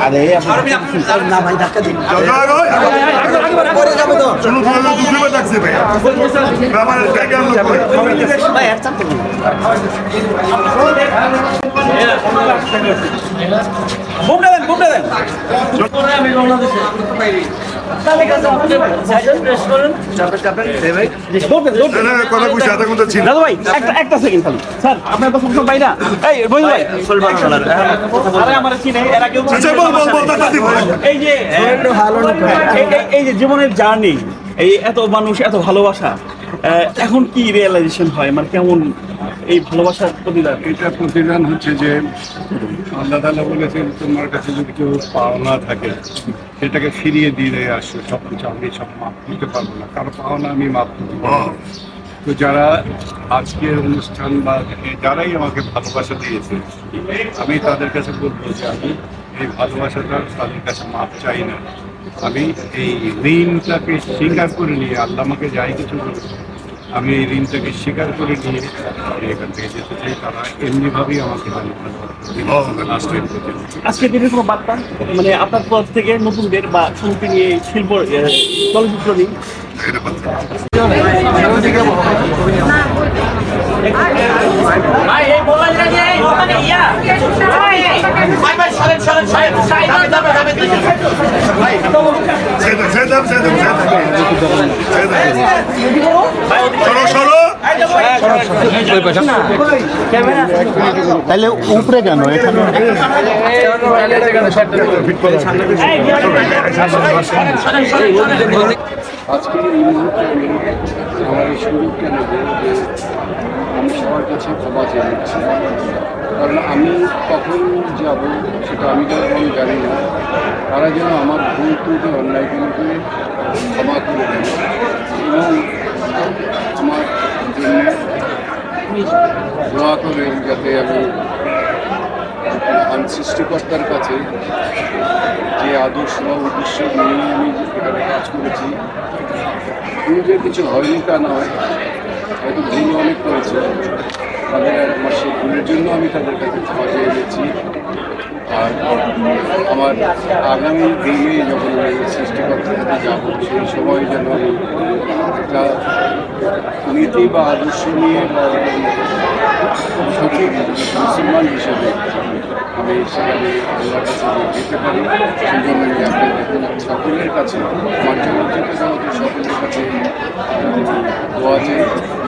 আরে না ভাই ধাক্কা দিন ভাই। আর চাপ বুমটা দেন বুমটা দেন। একটা একটা সেকেন্ড খালি। স্যার আপনার তো সবসময় পাই না। এই বই ভাই। আরে আমার চিনে এর আগেও বল বল বল দাদা বল। এই যে এই- এই- এই যে জীবনের জার্নি এই এত মানুষ, এত ভালোবাসা এখন কি রিয়েলাইজেশন হয়? মানে কেমন এই ভালোবাসার প্রতিদান? এটা প্রতিদান হচ্ছে যে, আল্লাহ তালা বলেছেন, তোমার কাছে যদি কেউ পাওনা থাকে, সেটাকে ফিরিয়ে দিয়ে আসো সব কিছু আমি সব মাপ দিতে পারব না। কারও পাওনা আমি মাপ দিতে পারব তো যারা আজকের অনুষ্ঠান বা যারাই আমাকে ভালোবাসা দিয়েছে, আমি তাদের কাছে বলব যে আমি এই ভালোবাসাটা তাদের কাছে মাপ চাই না। আমি এই ঋণটাকে স্বীকার করে নিয়ে আল্লাহ আমাকে যাই কিছু আমি এই ঋণটাকে স্বীকার করে নিয়ে এখান থেকে যেতে চাই তারা এমনিভাবেই আমাকে আজকে দিনের কোনো বার্তা মানে আপনার পর থেকে নতুনদের বা শিল্পী নিয়ে শিল্প চলচ্চিত্র নিয়ে সরো সরো তাহলে উপরে কেন? এখানে আজকে এই মুহূর্তে আমি আমার এই সুযোগটা নেব যে আমি সবার কাছে ক্ষমা চেয়ে নিচ্ছি। কারণ আমি কখন যাব সেটা আমি যখন জানি না। তারা যেন আমার ভুল ত্রুটি অন্যায়গুলোকে ক্ষমা করে দেন। এবং আমার জন্য দোয়া করেন যাতে আমি সৃষ্টিকর্তার কাছে যে আদর্শ বা উদ্দেশ্য নিয়ে আমি এখানে কাজ করেছি যে কিছু হয়নি তা নয়, হয়তো ভুল অনেক করেছে। তাদের আমার সেই ভুলের জন্য আমি তাদের কাছে ক্ষমা চেয়ে এনেছি আর আমার আগামী দিনে যখন আমি সৃষ্টিকর্তার কাছে যাব, সেই সময় যেন একটা নীতি বা আদর্শ নিয়ে সঠিক মুসলমান হিসেবে আমি সেখানে আল্লাহর কাছে যেতে পারি, সেই জন্য আমি আপনাদের সকলের কাছে চলচ্চিত্র সকলের কাছে দোয়া চাই।